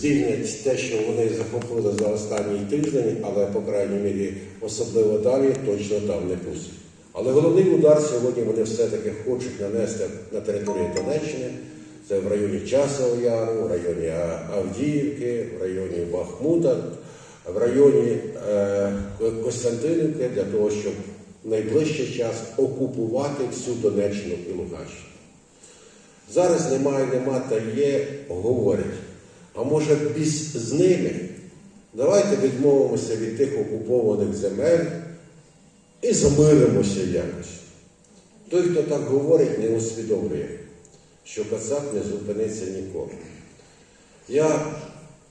звільнять те, що вони захопили за останній тиждень, але, по крайній мірі, особливо далі, точно там не пустять. Але головний удар сьогодні вони все-таки хочуть нанести на території Донеччини. Це в районі Часового Яру, в районі Авдіївки, в районі Бахмута, в районі е, Костянтинівки для того, щоб в найближчий час окупувати всю Донеччину і Луганщину. Зараз немає, нема та є, говорять. А може біз з ними? Давайте відмовимося від тих окупованих земель і замиримося якось. Той, хто так говорить, не усвідомлює, що Кацап не зупиниться ніколи. Я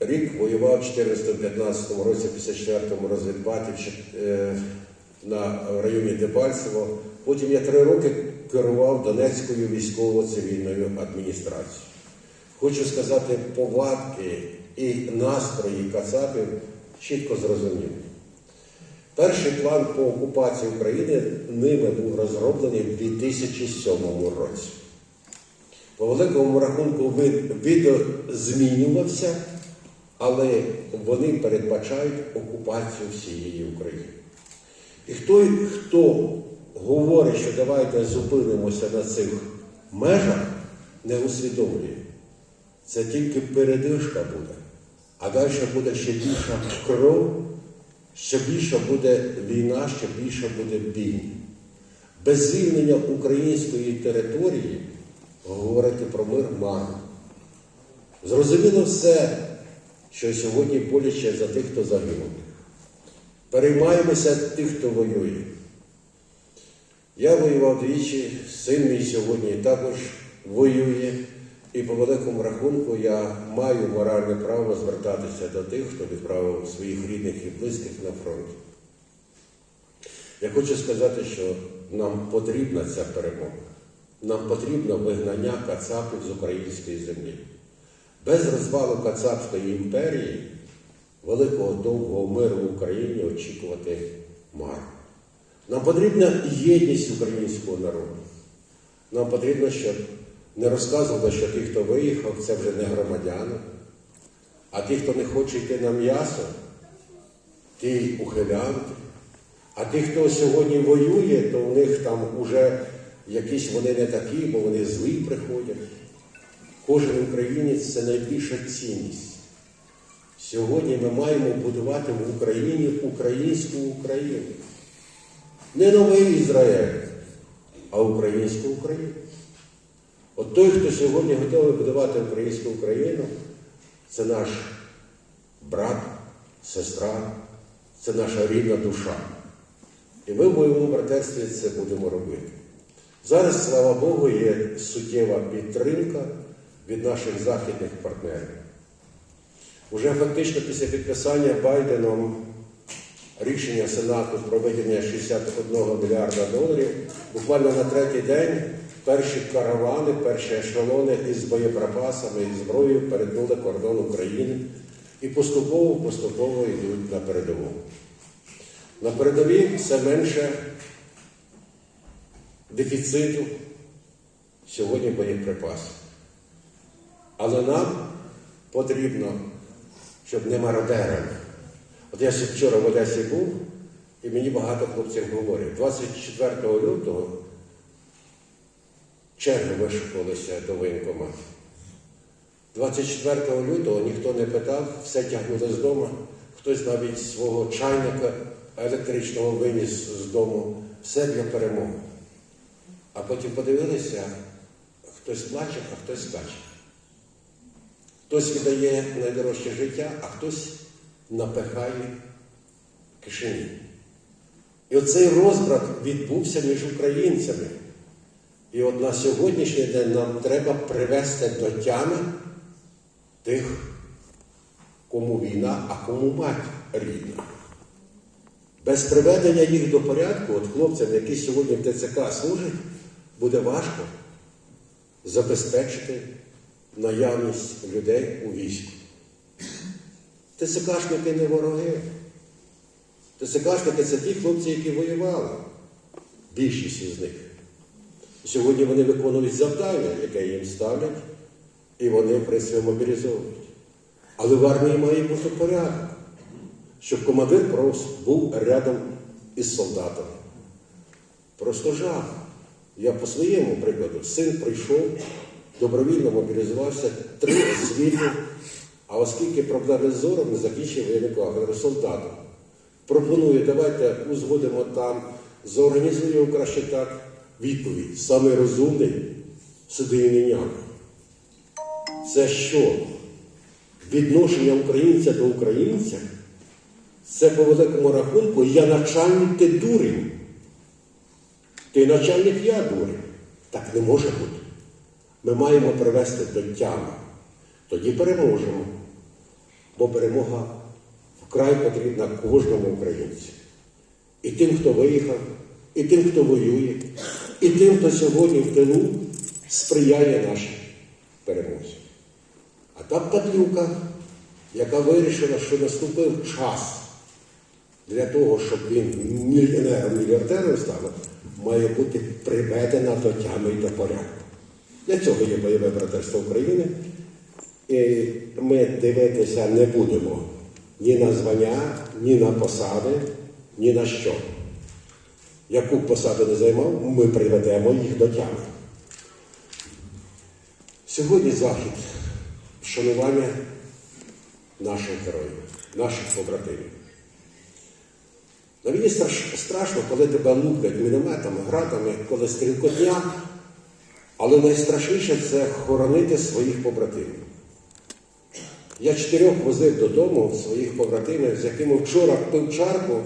рік воював в 14-15 році, в 54-му розвідбаті е, на районі Дебальцево. Потім я три роки керував Донецькою військово-цивільною адміністрацією. Хочу сказати, повадки і настрої Кацапів чітко зрозуміли. Перший план по окупації України ними був розроблений в 2007 році. По великому рахунку від- відозмінювався, але вони передбачають окупацію всієї України. І хто, хто говорить, що давайте зупинимося на цих межах, не усвідомлює. Це тільки передишка буде, а далі буде ще більша кров, ще більше буде війна, ще більше буде бій. Без звільнення української території говорити про мир марно. Зрозуміло все, що сьогодні боляче за тих, хто загинув. Переймаємося тих, хто воює. Я воював двічі, син мій сьогодні також воює, і по великому рахунку я маю моральне право звертатися до тих, хто відправив своїх рідних і близьких на фронт. Я хочу сказати, що нам потрібна ця перемога. Нам потрібно вигнання кацапів з української землі. Без розвалу Кацапської імперії великого довгого миру в Україні очікувати марно. Нам потрібна єдність українського народу. Нам потрібно, щоб не розказували, що ті, хто виїхав, це вже не громадяни, а ті, хто не хоче йти на м'ясо, ті ухилянти. А ті, хто сьогодні воює, то у них там вже якісь вони не такі, бо вони злі приходять. Кожен українець це найбільша цінність. Сьогодні ми маємо будувати в Україні українську Україну. Не новий Ізраїль, а українську Україну. От той, хто сьогодні готовий будувати українську Україну, це наш брат, сестра, це наша рідна душа. І ми в бойовому братерстві це будемо робити. Зараз, слава Богу, є суттєва підтримка від наших західних партнерів. Уже фактично після підписання Байденом рішення Сенату про виділення 61 мільярда доларів, буквально на третій день перші каравани, перші ешелони із боєприпасами і зброєю перетнули кордон України і поступово-поступово йдуть на передову. На передовій все менше дефіциту сьогодні боєприпасів. Але нам потрібно, щоб не мародерами. От я вчора в Одесі був, і мені багато хлопців говорять, 24 лютого черги вишукувалися до воєнкомату. 24 лютого ніхто не питав, все тягнули з дому, хтось навіть свого чайника електричного виніс з дому, все для перемоги. А потім подивилися, хтось плаче, а хтось скаче. Хтось віддає найдорожче життя, а хтось напихає кишені. І оцей розбрат відбувся між українцями. І от на сьогоднішній день нам треба привести до тями тих, кому війна, а кому мать рідна. Без приведення їх до порядку, от хлопцям, які сьогодні в ТЦК служать, буде важко забезпечити наявність людей у війську. ТЦКшники не вороги. ТЦКшники це ті хлопці, які воювали. Більшість із них. Сьогодні вони виконують завдання, яке їм ставлять, і вони, в принципі, мобілізовують. Але в армії має бути порядок, щоб командир був рядом із солдатом. Просто жах. Я по своєму прикладу, син прийшов, добровільно мобілізувався, три освіти, а оскільки проблеми зором не закінчив кафедру солдатом. Пропоную, давайте узгодимо там, зорганізуємо краще так. Відповідь. Самий розумний сиди і. Це що? Відношення українця до українця? Це по великому рахунку я начальник, ти дурень. Ти начальник, я дурень. Так не може бути. Ми маємо привести до тями. Тоді переможемо. Бо перемога вкрай потрібна кожному українцю. І тим, хто виїхав, і тим, хто воює, і тим, хто сьогодні в тилу сприяє нашій перемозі. А та падлюка, яка вирішила, що наступив час для того, щоб він мільйонером мільярдером став, має бути приведена до тями і до порядку. Для цього є бойове братерство України. І ми дивитися не будемо ні на звання, ні на посади, ні на що. Яку б посаду не займав, ми приведемо їх до тями. Сьогодні захід вшанування наших героїв, наших побратимів. На війні страшно, коли тебе луплять мінометами, градами, коли стрілкотня, але найстрашніше це хоронити своїх побратимів. Я чотирьох возив додому своїх побратимів, з якими вчора пив чарку,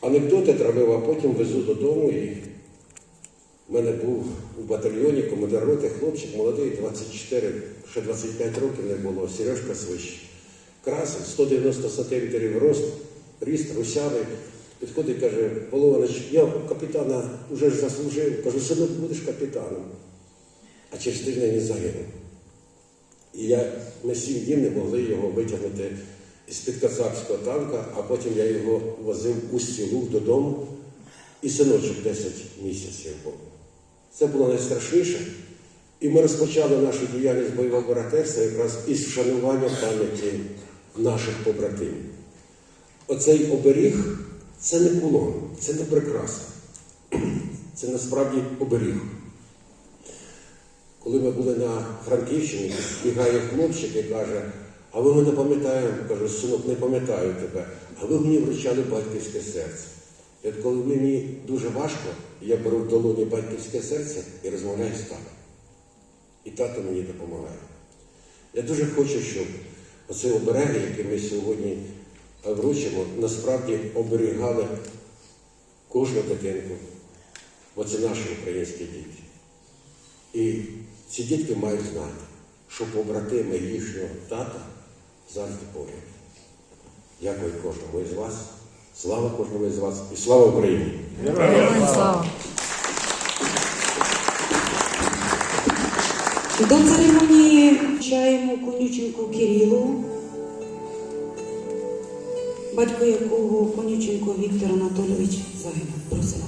анекдоти травив, а потім везу додому. І в мене був у батальйоні командир роти, хлопчик молодий, 24, ще 25 років не було, Сережка Свищ. Красень, 190 сантиметрів рост, ріст, русявий. Підходить каже, Волович, я капітана вже ж заслужив. Кажу, синок, будеш капітаном. А через тиждень він загинув. І я, ми сім днів не могли його витягнути з-під казахського танка, а потім я його возив у стілу додому, і синочок 10 місяців був. Це було найстрашніше. І ми розпочали нашу діяльність бойового братерства якраз із вшанування пам'яті наших побратимів. Оцей оберіг це не кулон, це не прикраса. Це насправді оберіг. Коли ми були на Франківщині, бігає хлопчик і каже, а ви мене пам'ятаєте? Кажу, синок, не пам'ятаю тебе, а ви мені вручали батьківське серце. І коли мені дуже важко, я беру в долоні батьківське серце і розмовляю з татом. І тато мені допомагає. Я дуже хочу, щоб оці обереги, які ми сьогодні е, вручимо, насправді оберігали кожну дитинку, бо це наші українські діти. І ці дітки мають знати, що побратими їхнього тата завжди поряд. Дякую кожному із вас. Слава кожному із вас і слава Україні! Героям слава! До церемонії чаємо Конюченку Кирилу, батько якого Конюченко Віктор Анатолійович загинув. Просимо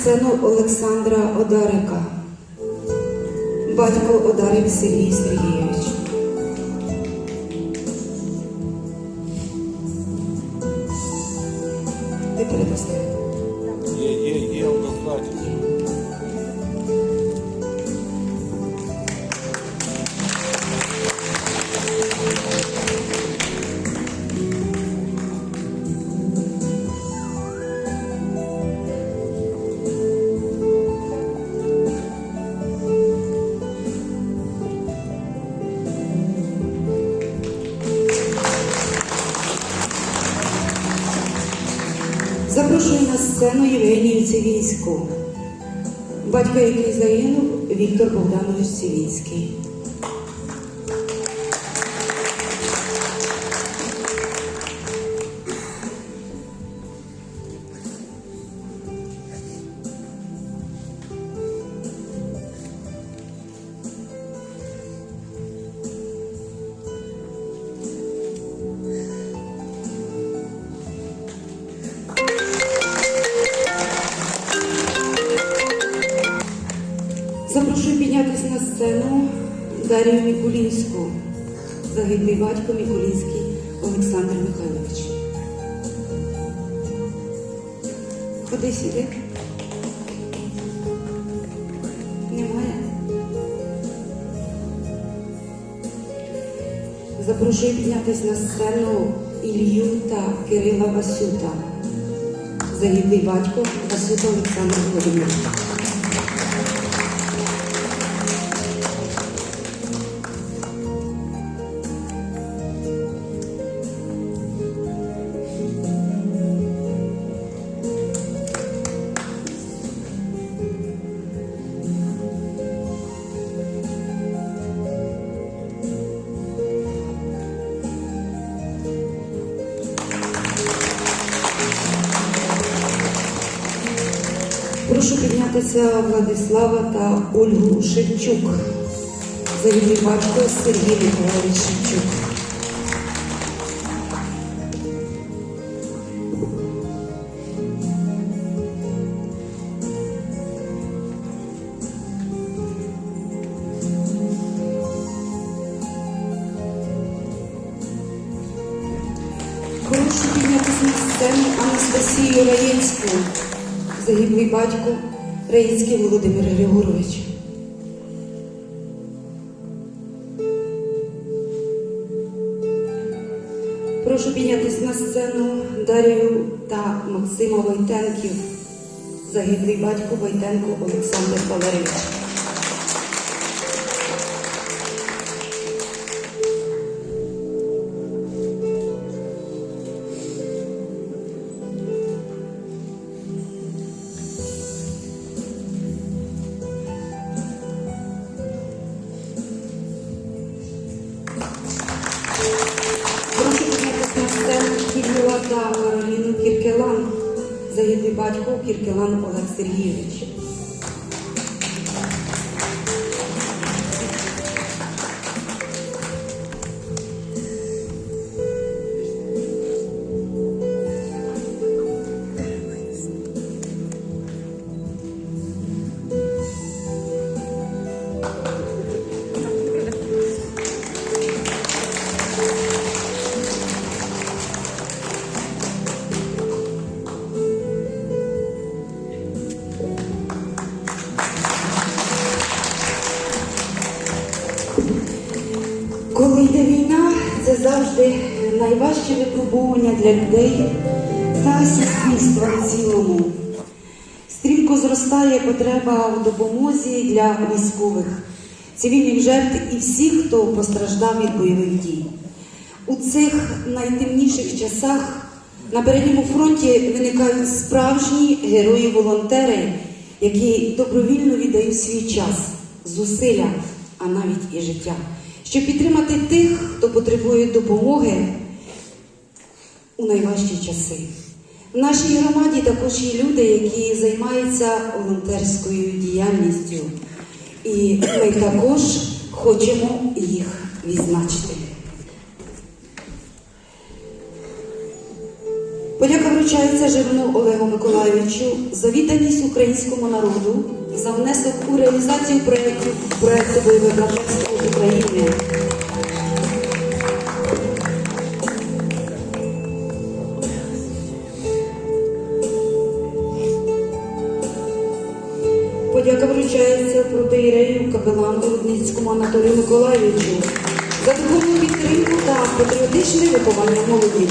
Сцену Олександра Одарика, батько Одарик Сергій Сергійович. Сцену Євгенію Цивільську, батько, який загинув Віктор Богданович Сівіцький. Дарію Мікулінську, загиблий батько Мікулінський Олександр Михайлович. Ходи сюди. Немає. Запрошую піднятися на сцену Ілью та Кирила Васюта. Загиблий батько Васюта Олександр Володимирович. Піднятися Владислава та Ольгу Шевчук. Загиблий батько Сергій Миколаївич Шевчук. Прошу піднятися на сцену Анастасію Раєцьку. Загиблий батько Раїцький Володимир Григорович. Прошу піднятися на сцену Дарію та Максима Войтенків. Загиблий батько Войтенко Олександр Валерійович. Батько Кіркелан Олег Сергійович. Завжди найважче випробування для людей та суспільства в цілому. Стрімко зростає потреба в допомозі для військових, цивільних жертв і всіх, хто постраждав від бойових дій. У цих найтемніших часах на передньому фронті виникають справжні герої-волонтери, які добровільно віддають свій час, зусилля, а навіть і життя, щоб підтримати тих, хто потребує допомоги у найважчі часи. В нашій громаді також є люди, які займаються волонтерською діяльністю, і ми також хочемо їх відзначити. Подяка вручається Жирну Олегу Миколайовичу за відданість українському народу, за внесок у реалізацію проєкту, проєкту бойове братерство України. Подяка вручається протиєрею капелану Рудницькому Анатолію Миколайовичу за духовну підтримку та патріотичне виховання молоді.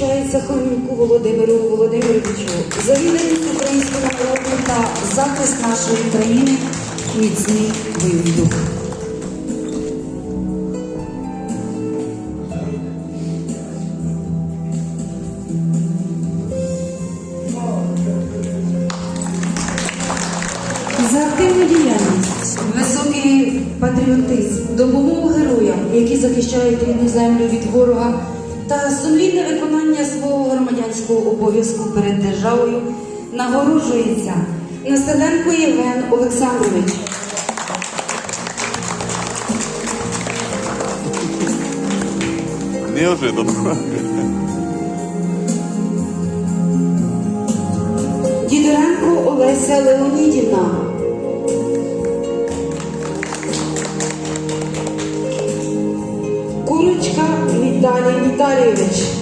Вручається Хомінку Володимиру Володимировичу за відданість українському народу та захист нашої країни, міцний дух. За активну діяльність, високий патріотизм, допомогу героям, які захищають рідну землю від ворога, та сумлінне виконання свого громадянського обов'язку перед державою нагороджується Населенко Євген Олександрович. Неожиданно. Дідоренко Олеся Леонідівна. Віталійович.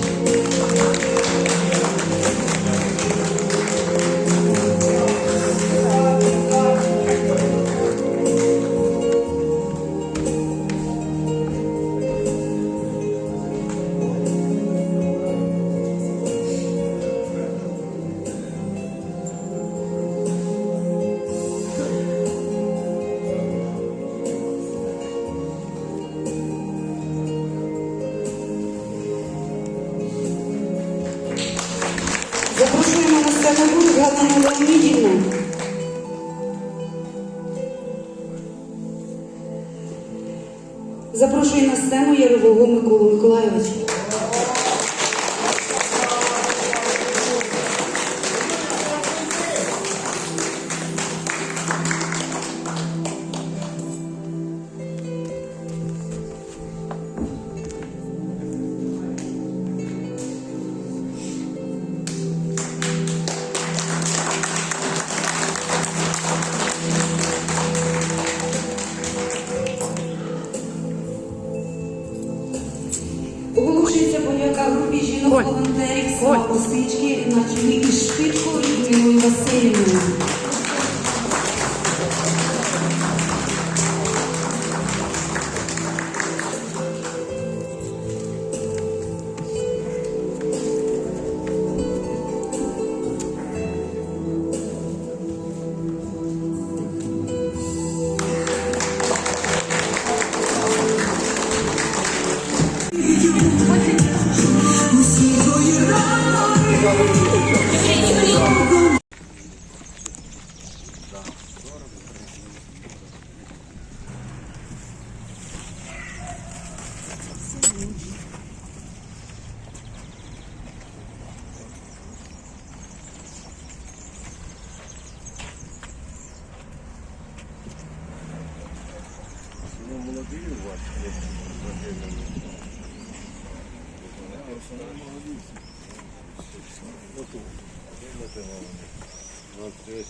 От дивись,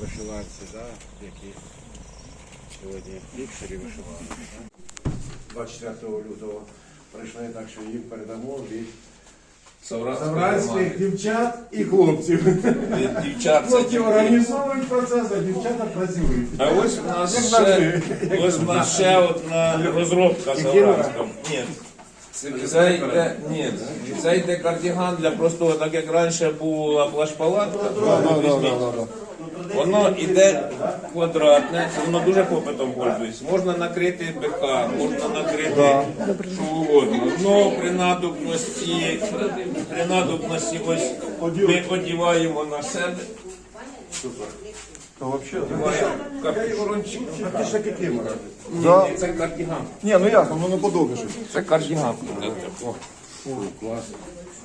вишиванці, да, які сьогодні лікарі вишивали. Да? 24 лютого прийшли, так що їм передамо від савранських дівчат і хлопців. Дівчат, це Хлопці організовують процес, а дівчата працюють. А ось у нас Як ще, завжди. ось у нас ще одна розробка Савранська. Ні. Це йде, ні, це йде кардіган для простого, так як раніше була плащ-палатка. візьміть. Воно йде квадратне, це воно дуже попитом пользується. Можна накрити бика, можна накрити що угодно. Ну, при надобності, при надобності ось ми одіваємо на себе. То вообще, капюшончик. Ж таки ким Ні, ні, це кардіган. Ні, ну ясно, ну не подобне щось. Це кардіган.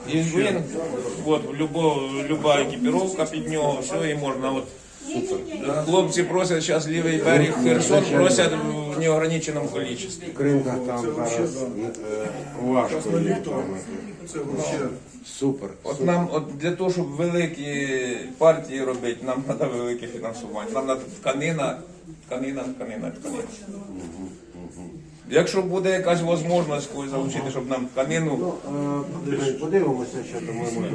І він, от, любо, люба екіпіровка під нього, все, і можна от Хлопці просять зараз лівий берег Херсон, просять в неограниченому кількості. Кримка там зараз е, важко там. Супер. От нам, от для того, щоб великі партії робити, нам треба велике фінансування. Нам треба тканина, тканина, тканина, тканина. Якщо буде якась можливість когось залучити, щоб нам тканину, Е, Подивимося, що там ми можемо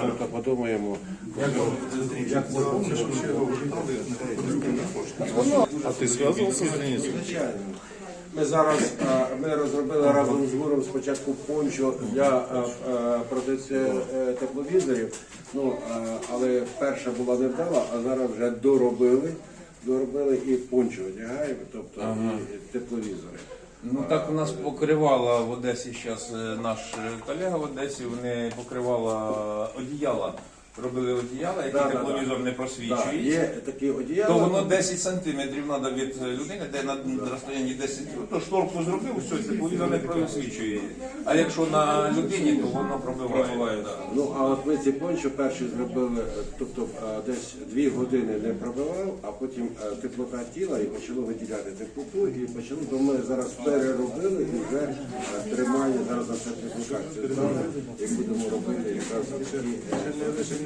зробити, подумаємо, як, ми можемо. А ти зв'язувався з Денисом? Звичайно. Ми зараз е, ми розробили разом з гуром спочатку пончо для е, е, продавців е, тепловізорів. Ну е, але перша була невдала, а зараз вже доробили. Доробили і пончо одягаємо, тобто і тепловізори. ну так у нас покривала в Одесі зараз наш е, колега в Одесі, вони покривала одіяла. Робили одіяла, які Да, да, тепловізор не Так, є такі одіяла. То воно 10 сантиметрів треба від людини, де на розстоянні 10 то шторку зробив, все, тепловізор не просвічує. А якщо на людині, то воно пробиває. Ну а от ми ці пончо перші зробили, е, тобто е, десь дві години не пробивав, а потім е, теплота тіла і почало виділяти теплоту, і почало, то ми зараз переробили і вже е, тримає зараз на сертифікацію і будемо робити якраз такі е.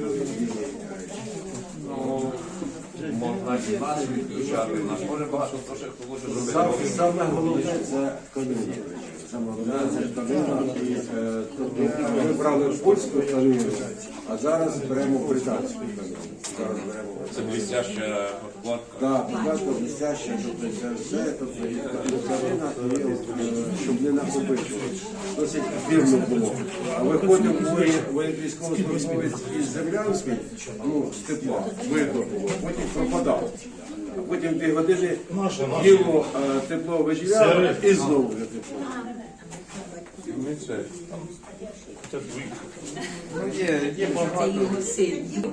Ну, можна і нас відключати. Нас може багато хто ще хоче зробити. Саме, головне це тканина. І, е, тобто ми брали польську тканину, а зараз беремо британську тканину. Це блістяща подкладка. Так, покладка блестяща, тобто це все, тобто е, щоб не накопичувати. Досить вірно було. А виходив військовослужбовець із землянської, ну, з тепла, видно було, потім пропадав. А потім дві години е, тепло виділяло і знову вже тепло. Ну, це. це. Ну, є, є багато. його син.